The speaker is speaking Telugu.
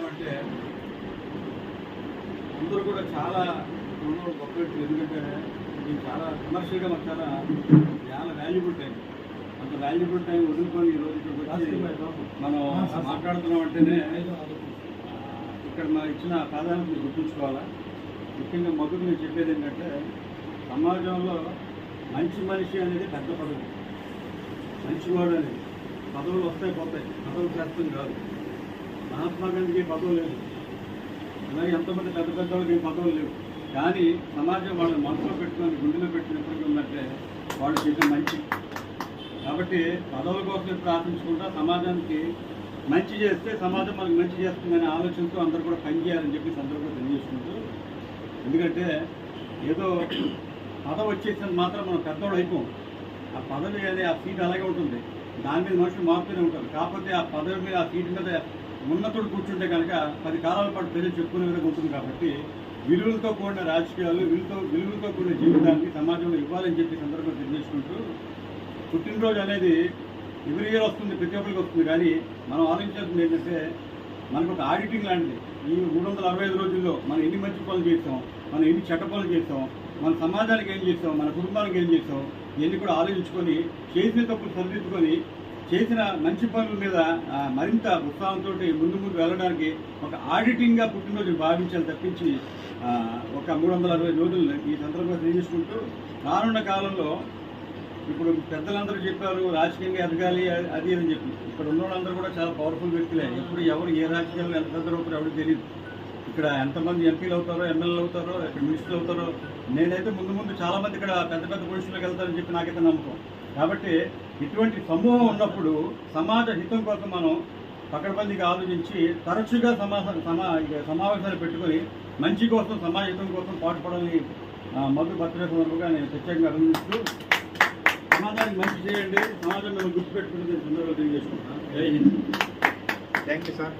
చెప్తామంటే అందరూ కూడా చాలా ఉన్నోళ్ళు గొప్ప వ్యక్తులు ఎందుకంటే ఇది చాలా కమర్షియల్గా మాకు చాలా చాలా వాల్యుబుల్ టైం అంత వాల్యుబుల్ టైం వదులుకొని ఈరోజు ఇక్కడికి వచ్చి మనం మాట్లాడుతున్నాం అంటేనే ఇక్కడ మనం ఇచ్చిన ప్రాధాన్యతను గుర్తుంచుకోవాలా? ముఖ్యంగా మొదటి నేను చెప్పేది ఏంటంటే సమాజంలో మంచి మనిషి అనేది పెద్ద పదవి. మంచివాడు అనేది. పదవులు వస్తాయి పోతాయి. పదవులు శాస్త్రం కాదు. మహాత్మా గాంధీకి పదవులు లేదు. అలాగే ఎంతమంది పెద్ద పెద్ద వాళ్ళకి పదవులు లేవు. కానీ సమాజం వాళ్ళని మనసులో పెట్టుకొని గుండెలో పెట్టినప్పటికీ ఉందంటే వాళ్ళు చేసే మంచి. కాబట్టి పదవుల కోసం ఎప్పుడు సమాజానికి మంచి చేస్తే సమాజం మనకు మంచి చేస్తుందనే ఆలోచనతో అందరూ కూడా పనిచేయాలని చెప్పి సందర్భంగా తెలియజేసుకుంటూ ఎందుకంటే ఏదో పదవి వచ్చేసినంత మాత్రం మనం పెద్దవాళ్ళు అయిపోం. ఆ పదవి అనే ఆ సీట్ అలాగే ఉంటుంది. దాని మీద మనుషులు మారుతూనే ఉంటారు. కాకపోతే ఆ పదవి మీద ఆ సీట్ మీద ఉన్నతుడు కూర్చుంటే కనుక పది కాలాల పాటు ప్రజలు చెప్పుకునే విధంగా ఉంటుంది కాబట్టి విలువలతో కూడిన రాజకీయాలు విలువతో విలువలతో కూడిన జీవితాన్ని సమాజంలో ఇవ్వాలని చెప్పి సందర్భంగా తెలియజేసుకుంటూ పుట్టినరోజు అనేది ఎవరి ఇయర్ వస్తుంది ప్రతి ఒక్కరికి వస్తుంది. కానీ మనం ఆలోచించాల్సింది ఏంటంటే మనకు ఒక ఆడిటింగ్ లాంటిది. ఈ మూడు వందల అరవై ఐదు రోజుల్లో మనం ఎన్ని మంచి పనులు చేస్తాం మనం ఎన్ని చెడ్డ పనులు చేస్తాం మన సమాజానికి ఏం చేస్తాం మన కుటుంబానికి ఏం చేస్తాం ఇవన్నీ కూడా ఆలోచించుకొని చేసిన తప్పులు సరిదిద్దుకొని చేసిన మంచి పనుల మీద మరింత ఉత్సాహంతో ముందు ముందు వెళ్ళడానికి ఒక ఆడిటింగ్గా పుట్టినరోజు భావించాలి తప్పించి ఒక మూడు వందల అరవై రోజులు ఈ సందర్భంగా తెలియజేసుకుంటూ రానున్న కాలంలో ఇప్పుడు పెద్దలందరూ చెప్పారు రాజకీయంగా ఎదగాలి అది- అని చెప్పి. ఇక్కడ ఉన్న వాళ్ళందరూ కూడా చాలా పవర్ఫుల్ వ్యక్తులే. ఎప్పుడు ఎవరు ఏ రాజకీయాల్లో ఎంత పెద్ద అవుతారో ఎవరు తెలియదు. ఇక్కడ ఎంతమంది ఎంపీలు అవుతారో ఎమ్మెల్యేలు అవుతారో ఇక్కడ మినిస్టర్లు అవుతారో నేనైతే ముందు ముందు చాలా మంది ఇక్కడ పెద్ద పెద్ద పొజిషన్లోకి వెళ్తారని చెప్పి నాకైతే నమ్మకం. కాబట్టి ఇటువంటి సమూహం ఉన్నప్పుడు సమాజ హితం కోసం మనం పకడ్బందీగా ఆలోచించి తరచుగా సమాస సమా సమావేశాలు పెట్టుకొని మంచి కోసం సమాజ హితం కోసం పాటుపడాలని మధు బర్త్డే సందర్భంగా నేను ప్రత్యేకంగా అభినందిస్తూ సమాజానికి మంచి చేయండి సమాజం మేము నేను సందర్భంగా తెలియజేసుకుంటున్నాను. జై హింద్. Thank you sir.